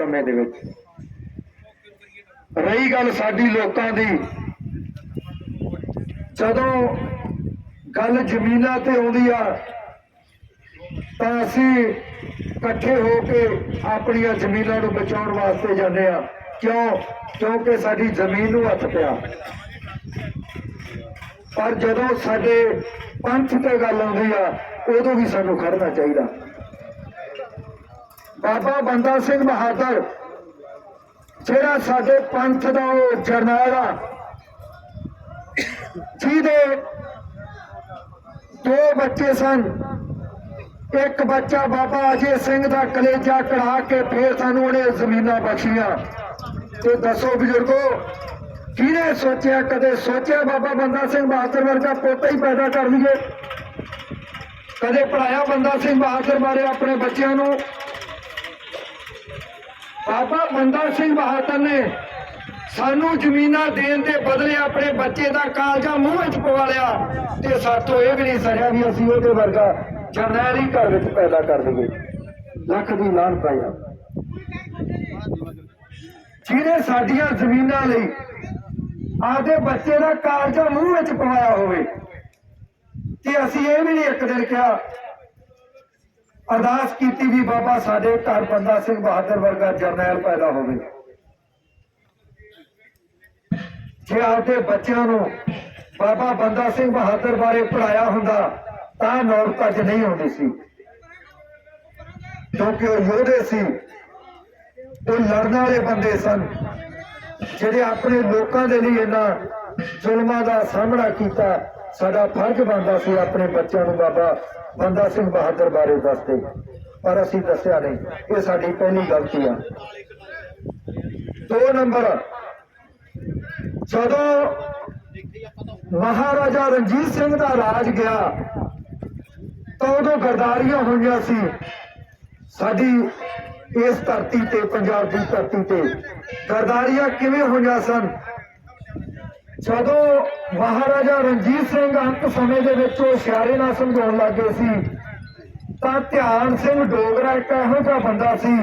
ਸਮੇਂ ਦੇ ਵਿੱਚ। ਰਹੀ ਗੱਲ ਸਾਡੀ ਲੋਕਾਂ ਦੀ। ਜਦੋਂ ਗੱਲ ਜ਼ਮੀਨਾਂ ਤੇ ਆਉਂਦੀ ਆ, ਤਾਂ ਅਸੀਂ ਇਕੱਠੇ ਹੋ ਕੇ ਆਪਣੀਆਂ ਜ਼ਮੀਨਾਂ ਨੂੰ ਬਚਾਉਣ ਵਾਸਤੇ ਜਾਂਦੇ ਆ। ਕਿਉਂ? ਕਿਉਂਕਿ ਸਾਡੀ ਜ਼ਮੀਨ ਨੂੰ ਹੱਥ ਪਿਆ। ਪਰ ਜਦੋਂ ਸਾਡੇ ਪੰਥ ਤੇ ਗੱਲ ਆਉਂਦੀ ਆ, ਉਦੋਂ ਵੀ ਸਾਨੂੰ ਖੜਨਾ ਚਾਹੀਦਾ। ਬਾਬਾ ਬੰਦਾ ਸਿੰਘ ਬਹਾਦਰ, ਜਿਹੜਾ ਸਾਡੇ ਪੰਥ ਦਾ ਉਹ ਜਰਨੈਲ ਆ, ਜਿਹਦੇ ਦੋ ਬੱਚੇ ਸਨ। ਇੱਕ ਬੱਚਾ ਬਾਬਾ ਅਜੇ ਸਿੰਘ ਦਾ ਕਲੇਜਾ ਕਢਾ ਕੇ ਫੇਰ ਸਾਨੂੰ ਉਹਨੇ ਜ਼ਮੀਨਾਂ ਬਖਸ਼ੀਆਂ। ਤੇ ਦੱਸੋ ਬਜ਼ੁਰਗੋ, ਕਿਹਨੇ ਸੋਚਿਆ, ਕਦੇ ਸੋਚਿਆ ਬਾਬਾ ਬੰਦਾ ਸਿੰਘ ਬਹਾਦਰ ਵਰਗਾ ਪੋਤਾ ਹੀ ਪੈਦਾ ਕਰ ਲਈਏ? ਕਦੇ ਪੜਾਇਆ ਬੰਦਾ ਸਿੰਘ ਬਹਾਦਰ ਬਾਰੇ ਆਪਣੇ ਬੱਚਿਆਂ ਨੂੰ? ਬਾਬਾ ਬੰਦਾ ਸਿੰਘ ਬਹਾਦਰ ਨੇ ਸਾਨੂੰ ਜ਼ਮੀਨਾਂ ਦੇਣ ਦੇ ਬਦਲੇ ਆਪਣੇ ਬੱਚੇ ਦਾ ਕਾਲਜਾ ਮੂੰਹ ਵਿੱਚ ਪਵਾ ਲਿਆ ਤੇ ਸਾਤੋਂ ਇਹ ਵੀ ਨਹੀਂ ਸਰਿਆ ਵੀ ਅਸੀਂ ਉਹਦੇ ਵਰਗਾ ਜਰਨੈਲ ਹੀ ਘਰ ਵਿੱਚ ਪੈਦਾ ਕਰ ਦਈਏ। ਲੱਖ ਦੀ ਲਾਨ ਪਾਇਆ ਜਿਹਨੇ ਸਾਡੀਆਂ ਜ਼ਮੀਨਾਂ ਲਈ ਆਪਦੇ ਬੱਚੇ ਦਾ ਕਾਲਜਾ ਮੂੰਹ ਵਿੱਚ ਪਵਾਇਆ ਹੋਵੇ, ਤੇ ਅਸੀਂ ਇਹ ਵੀ ਨਹੀਂ ਇੱਕ ਦਿਨ ਕਿਹਾ ਅਰਦਾਸ ਕੀਤੀ ਵੀ ਬਾਬਾ ਸਾਡੇ ਘਰ ਬੰਦਾ ਸਿੰਘ ਬਹਾਦਰ ਵਰਗਾ ਜਰਨੈਲ ਪੈਦਾ ਹੋਵੇ। ਜੇ ਆਪਦੇ ਬੱਚਿਆਂ ਨੂੰ ਬਾਬਾ ਬੰਦਾ ਸਿੰਘ ਬਹਾਦਰ ਬਾਰੇ ਪੜਾਇਆ ਹੁੰਦਾ, ਤਾਂ ਨੌਬਤ ਅੱਜ ਨਹੀਂ ਆਉਂਦੀ ਸੀ। ਕਿਉਂਕਿ ਉਹ ਯੋਧੇ ਸੀ। ਉਹ ਲੜਨ ਵਾਲੇ ਬੰਦੇ ਸਨ। ਜਿਹੜੇ ਆਪਣੇ ਲੋਕਾਂ ਦੇ ਲਈ ਇਹਨਾਂ ਜ਼ੁਲਮਾਂ ਦਾ ਸਾਹਮਣਾ ਕੀਤਾ ਸਾਡਾ ਫਰਜ਼ ਬਣਦਾ ਸੀ ਆਪਣੇ ਬੱਚਿਆਂ ਨੂੰ ਬਾਬਾ ਬੰਦਾ ਸਿੰਘ ਬਹਾਦਰ ਬਾਰੇ ਦੱਸਦੇ। ਪਰ ਅਸੀਂ ਦੱਸਿਆ ਨਹੀਂ, ਇਹ ਸਾਡੀ ਪਹਿਲੀ ਗਲਤੀ ਆ। ਦੋ ਨੰਬਰ, ਜਦੋਂ ਮਹਾਰਾਜਾ ਰਣਜੀਤ ਸਿੰਘ ਦਾ ਰਾਜ ਗਿਆ, ਤਾਂ ਉਦੋਂ ਗਰਦਾਰੀਆਂ ਹੋਈਆਂ ਸੀ। ਸਾਡੀ ਇਸ ਧਰਤੀ ਤੇ, ਪੰਜਾਬ ਦੀ ਧਰਤੀ ਤੇ ਗਰਦਾਰੀਆਂ ਕਿਵੇਂ ਹੋਈਆਂ ਸਨ? ਜਦੋਂ ਮਹਾਰਾਜਾ ਰਣਜੀਤ ਸਿੰਘ ਅੰਤ ਸਮੇਂ ਦੇ ਵਿੱਚ ਉਹ ਇਸ਼ਾਰੇ ਨਾਲ ਸਮਝਾਉਣ ਲੱਗੇ ਸੀ, ਤਾਂ ਧਿਆਨ ਸਿੰਘ ਡੋਗਰਾ ਇੱਕ ਇਹੋ ਜਿਹਾ ਬੰਦਾ ਸੀ,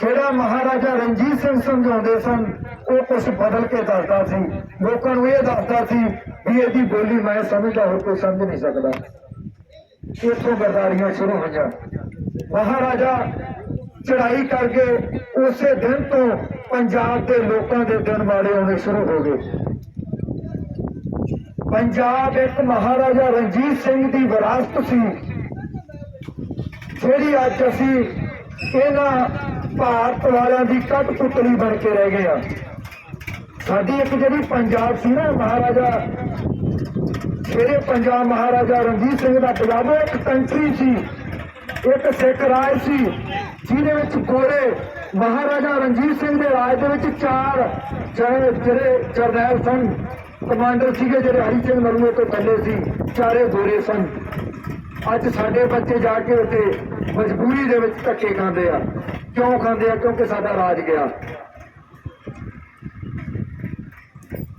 ਜਿਹੜਾ ਮਹਾਰਾਜਾ ਰਣਜੀਤ ਸਿੰਘ ਸਮਝਾਉਂਦੇ ਸਨ, ਉਹ ਕੁਝ ਬਦਲ ਕੇ ਦੱਸਦਾ ਸੀ। ਲੋਕਾਂ ਨੂੰ ਇਹ ਦੱਸਦਾ ਸੀ ਵੀ ਇਹਦੀ ਬੋਲੀ ਮੈਂ ਸਮਝਦਾ ਹੋਰ ਕੋਈ ਸਮਝ ਨਹੀਂ ਸਕਦਾ। ਇੱਥੋਂ ਗਰਦਾਰੀਆਂ ਸ਼ੁਰੂ ਹੋਈਆਂ ਮਹਾਰਾਜਾ ਚੜਾਈ ਕਰਕੇ ਉਸੇ ਦਿਨ ਤੋਂ ਪੰਜਾਬ ਦੇ ਲੋਕਾਂ ਦੇ ਦਿਨ ਮਾੜੇ ਆਉਣੇ ਸ਼ੁਰੂ ਹੋ ਗਏ। ਪੰਜਾਬ ਇੱਕ ਮਹਾਰਾਜਾ ਰਣਜੀਤ ਸਿੰਘ ਦੀ ਵਿਰਾਸਤ ਸੀ, ਜਿਹੜੀ ਅੱਜ ਅਸੀਂ ਇਹਨਾਂ ਭਾਰਤ ਵਾਲਿਆਂ ਦੀ ਕੱਟ ਪੁਤਲੀ ਬਣ ਕੇ ਰਹਿ ਗਏ ਆ ਸਾਡੀ ਇੱਕ ਜਿਹੜੀ ਪੰਜਾਬ ਸੀ ਨਾ, ਮਹਾਰਾਜਾ, ਜਿਹੜੇ ਪੰਜਾਬ ਮਹਾਰਾਜਾ ਰਣਜੀਤ ਸਿੰਘ ਦਾ ਪੰਜਾਬ ਇੱਕ ਕੰਟਰੀ ਸੀ, ਇੱਕ ਸਿੱਖ ਰਾਜ ਸੀ, ਜਿਹਦੇ ਵਿੱਚ ਗੋਰੇ ਮਹਾਰਾਜਾ ਰਣਜੀਤ ਸਿੰਘ ਦੇ ਰਾਜ ਦੇ ਵਿੱਚ ਚਾਰ ਜਿਹੜੇ ਜਰਨੈਲ ਸਨ। ਕਮਾਂਡਰ ਸੀਗੇ ਜਿਹੜੇ ਹਰੀ ਸਿੰਘ ਨਰੂਏ ਤੋਂ ਥੱਲੇ ਸੀ, ਚਾਰੇ ਗੋਰੇ ਸਨ। ਅੱਜ ਸਾਡੇ ਬੱਚੇ ਜਾ ਕੇ ਉੱਥੇ ਮਜਬੂਰੀ ਦੇ ਵਿੱਚ ਧੱਕੇ ਖਾਂਦੇ ਆ। ਕਿਉਂ ਖਾਂਦੇ ਆ? ਕਿਉਂਕਿ ਸਾਡਾ ਰਾਜ ਗਿਆ।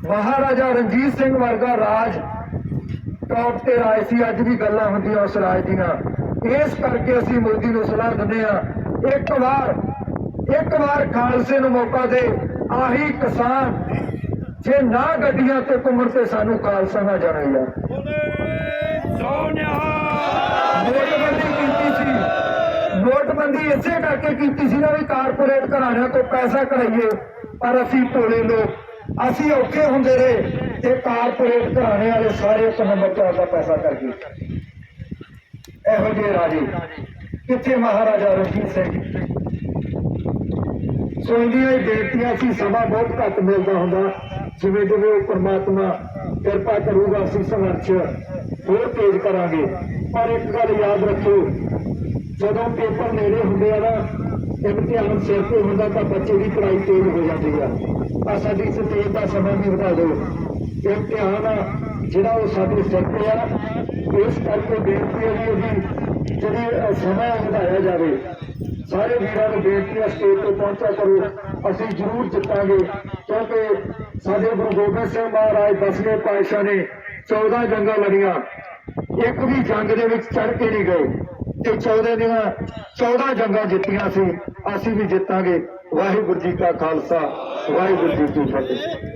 ਮਹਾਰਾਜਾ ਰਣਜੀਤ ਸਿੰਘ ਵਰਗਾ ਰਾਜ ਟੌਪ ਤੇ ਰਾਜ ਸੀ। ਅੱਜ ਵੀ ਗੱਲਾਂ ਹੁੰਦੀਆਂ ਉਸ ਰਾਜ ਦੀਆਂ। ਇਸ ਕਰਕੇ ਅਸੀਂ ਮੋਦੀ ਨੂੰ ਸਲਾਹ ਦਿੰਦੇ ਆ ਇੱਕ ਵਾਰ ਇੱਕ ਵਾਰ ਖਾਲਸੇ ਨੂੰ ਮੌਕਾ ਦੇ, ਆਹੀ ਕਿਸਾਨ ਜੇ ਨਾ ਗੱਡੀਆਂ ਤੇ ਘੁੰਮਣ ਤੇ ਸਾਨੂੰ ਖਾਲਸਾ ਨਾ ਜਾਣਾ ਯਾਰ। ਨੋਟਬੰਦੀ ਕੀਤੀ ਸੀ। ਨੋਟਬੰਦੀ ਇਸੇ ਕਰਕੇ ਕੀਤੀ ਸੀ ਨਾ ਵੀ ਕਾਰਪੋਰੇਟ ਘਰਾਣਿਆਂ ਤੋਂ ਪੈਸਾ ਕਢਾਈਏ ਪਰ ਅਸੀਂ ਭੋਲੇ ਲੋਕ ਅਸੀਂ ਔਖੇ ਹੁੰਦੇ ਰਹੇ ਤੇ ਕਾਰਪੋਰੇਟ ਘਰਾਣੇ ਵਾਲੇ ਸਾਰੇ ਇੱਕ ਨੰਬਰ ਤੋਂ ਆਪਦਾ ਪੈਸਾ ਕਰ ਗਏ ਇਹੋ ਜਿਹੇ ਰਾਜੇ ਕਿੱਥੇ ਮਹਾਰਾਜਾ ਰਣਜੀਤ ਸਿੰਘ? ਸੋ ਇੰਨੀਆਂ ਹੀ ਬੇਨਤੀਆਂ ਸੀ ਸਮਾਂ ਬਹੁਤ ਘੱਟ ਮਿਲਦਾ ਹੁੰਦਾ। ਜਿਵੇਂ ਜਿਵੇਂ ਉਹ ਕਿਰਪਾ ਕਰੂਗਾ ਅਸੀਂ ਸੰਘਰਸ਼ ਹੋਰ ਤੇਜ਼ ਕਰਾਂਗੇ। ਪਰ ਇੱਕ ਗੱਲ ਯਾਦ ਰੱਖੋ ਜਦੋਂ ਪੇਪਰ ਨੇੜੇ ਹੁੰਦੇ ਆ ਨਾ ਇਮਤਿਹਾਨ ਸਿਰ ਤੇ ਹੁੰਦਾ ਤਾਂ ਬੱਚੇ ਦੀ ਪੜ੍ਹਾਈ ਤੇਜ਼ ਹੋ ਜਾਂਦੀ ਆ। ਆ ਸਾਡੀ ਸਟੇਜ ਦਾ ਸਮਾਂ ਵੀ ਵਧਾ ਦਿਓ। ਇਮਤਿਹਾਨ ਜਿਹੜਾ ਉਹ ਸਾਡੇ ਸਿਰ ਤੇ ਆ ਇਸ ਕਰਕੇ ਬੇਨਤੀ ਹੈ ਵੀ ਉਹਦੀ ਜਿਹੜੀ ਅ, ਸਮਾਂ ਵਧਾਇਆ ਜਾਵੇ। ਸਾਰੇ ਵੀਰਾਂ ਨੂੰ ਬੇਨਤੀ ਹੈ, ਸਟੇਜ ਤੇ ਪਹੁੰਚਿਆ ਕਰੋ। ਅਸੀਂ ਜ਼ਰੂਰ ਜਿੱਤਾਂਗੇ, ਕਿਉਂਕਿ ਸਾਡੇ ਗੁਰੂ ਗੋਬਿੰਦ ਸਿੰਘ ਮਹਾਰਾਜ ਦਸਵੇਂ ਪਾਤਸ਼ਾਹ ਨੇ 14 ਜੰਗਾਂ ਲੜੀਆਂ। ਇੱਕ ਵੀ ਜੰਗ ਦੇ ਵਿੱਚ ਚੜ ਕੇ ਨਹੀਂ ਗਏ। ਤੇ 14 ਦੀਆਂ 14 ਜੰਗਾਂ ਜਿੱਤੀਆਂ ਸੀ, ਅਸੀਂ ਵੀ ਜਿੱਤਾਂਗੇ। ਵਾਹਿਗੁਰੂ ਜੀ ਕਾ ਖਾਲਸਾ, ਵਾਹਿਗੁਰੂ ਜੀ ਕੀ ਫਤਿਹ।